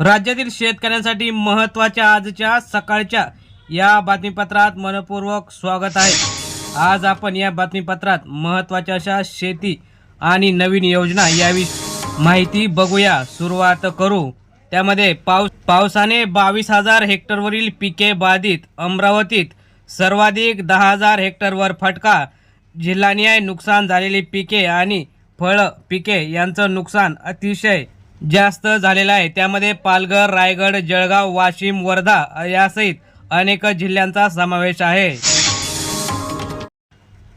राज्यातील शेतकऱ्यांसाठी महत्त्वाच्या आजच्या सकाळच्या या बातमीपत्रात मनपूर्वक स्वागत आहे. आज आपण या बातमीपत्रात महत्त्वाच्या अशा शेती आणि नवीन योजना याविषयी माहिती बघूया. सुरुवात करू. त्यामध्ये पाऊस पावसाने बावीस हजार हेक्टरवरील पिके बाधित अमरावतीत सर्वाधिक दहा हजार हेक्टरवर फटका जिल्हानिहाय नुकसान झालेली पिके आणि फळं पिके यांचं नुकसान अतिशय जास्त झालेला आहे. त्यामध्ये पालघर रायगड जळगाव वाशिम वर्धा यासहित अनेक जिल्ह्यांचा समावेश आहे.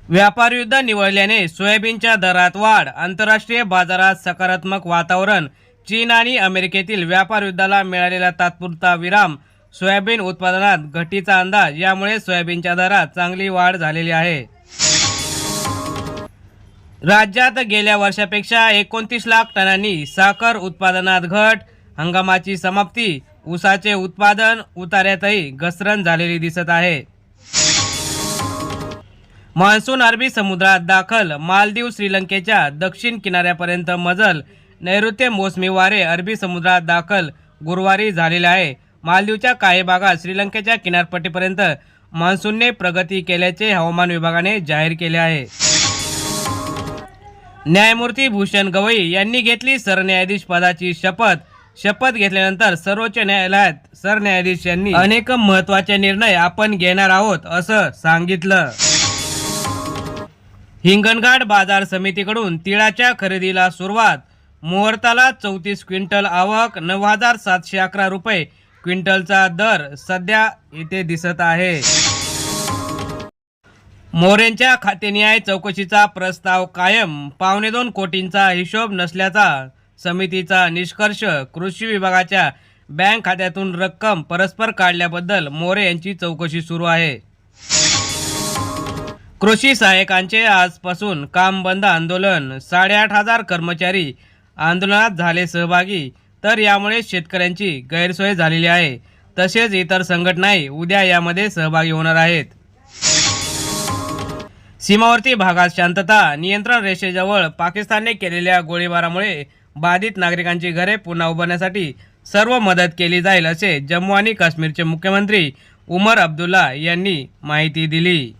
व्यापार युद्ध निवळल्याने सोयाबीनच्या दरात वाढ आंतरराष्ट्रीय बाजारात सकारात्मक वातावरण चीन आणि अमेरिकेतील व्यापार युद्धाला मिळालेला तात्पुरता विराम सोयाबीन उत्पादनात घटीचा अंदाज यामुळे सोयाबीनच्या दरात चांगली वाढ झालेली आहे. राज्यात गेल्या वर्षापेक्षा एकोणतीस लाख टनांनी साखर उत्पादनात घट हंगामाची समाप्ती ऊसाचे उत्पादन उतार्यातही घसरण झालेली दिसत आहे. मान्सून अरबी समुद्रात दाखल मालदीव श्रीलंकेच्या दक्षिण किनाऱ्यापर्यंत मजल नैऋत्य मोसमी वारे अरबी समुद्रात दाखल गुरुवारी झालेले आहे. मालदीवच्या काही भागात श्रीलंकेच्या किनारपट्टीपर्यंत मान्सूनने प्रगती केल्याचे हवामान विभागाने जाहीर केले आहे. न्यायमूर्ती भूषण गवई यांनी घेतली सरन्यायाधीश पदाची शपथ. शपथ घेतल्यानंतर सर्वोच्च न्यायालयात सरन्यायाधीश यांनी अनेक महत्त्वाचे निर्णय आपण घेणार आहोत असं सांगितलं. हिंगणघाट बाजार समितीकडून तिळाच्या खरेदीला सुरुवात. मुहूर्ताला चौतीस क्विंटल आवक नऊ हजार सातशे अकरा रुपये. क्विंटलचा दर सध्या इथे दिसत आहे. मोरेंच्या खातेनिहाय चौकशीचा प्रस्ताव कायम. पावणे दोन कोटींचा हिशोब नसल्याचा समितीचा निष्कर्ष कृषी विभागाच्या बँक खात्यातून रक्कम परस्पर काढल्याबद्दल मोरे यांची चौकशी सुरू आहे. कृषी सहाय्यकांचे आजपासून काम बंद आंदोलन. साडेआठ हजार कर्मचारी आंदोलनात झाले सहभागी. तर यामुळे शेतकऱ्यांची गैरसोय झालेली आहे. तसेच इतर संघटनाही उद्या यामध्ये सहभागी होणार आहेत. सीमावर्ती भागात शांतता नियंत्रण रेषेजवळ पाकिस्तानने केलेल्या गोळीबारामुळे बाधित नागरिकांची घरे पुन्हा उभारण्यासाठी सर्व मदत केली जाईल असे जम्मू आणि काश्मीरचे मुख्यमंत्री उमर अब्दुल्ला यांनी माहिती दिली.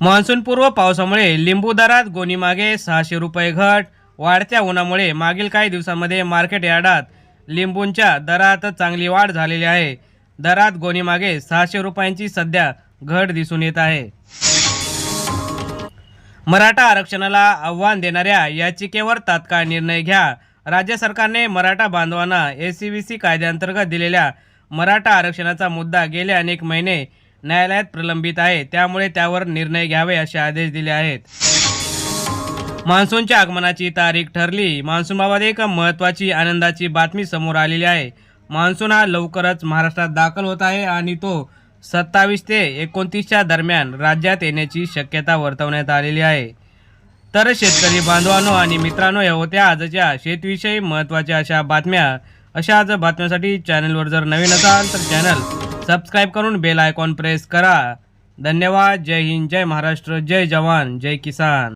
मान्सूनपूर्व पावसामुळे लिंबू दरात गोणीमागे सहाशे रुपये घट वाढत्या उन्हामुळे मागील काही दिवसांमध्ये मार्केट यार्डात लिंबूंच्या दरात चांगली वाढ झालेली आहे. दरात गोणीमागे सहाशे रुपयांची सध्या घट दिसून येत आहे. मराठा आरक्षणाला आव्हान देणाऱ्या याचिकेवर तात्काळ निर्णय घ्या. राज्य सरकारने मराठा बांधवांना ए सी बी सी कायद्याअंतर्गत दिलेल्या मराठा आरक्षणाचा मुद्दा गेले अनेक महिने न्यायालयात प्रलंबित आहे. त्यामुळे त्यावर निर्णय घ्यावे असे आदेश दिले आहेत. मान्सूनच्या आगमनाची तारीख ठरली. मान्सूनबाबत एक महत्त्वाची आनंदाची बातमी समोर आलेली आहे. मान्सून हा लवकरच महाराष्ट्रात दाखल होत आहे आणि तो सत्तावीस ते एकोणतीसच्या दरम्यान राज्यात येण्याची शक्यता वर्तवण्यात आलेली आहे. तर शेतकरी बांधवांनो आणि मित्रांनो या होत्या आजच्या शेतीविषयी महत्त्वाच्या अशा बातम्या. अशा आज बातम्यांसाठी चॅनलवर जर नवीन असाल तर चॅनल सबस्क्राईब करून बेल आयकॉन प्रेस करा. धन्यवाद. जय हिंद. जय महाराष्ट्र. जय जवान. जय किसान.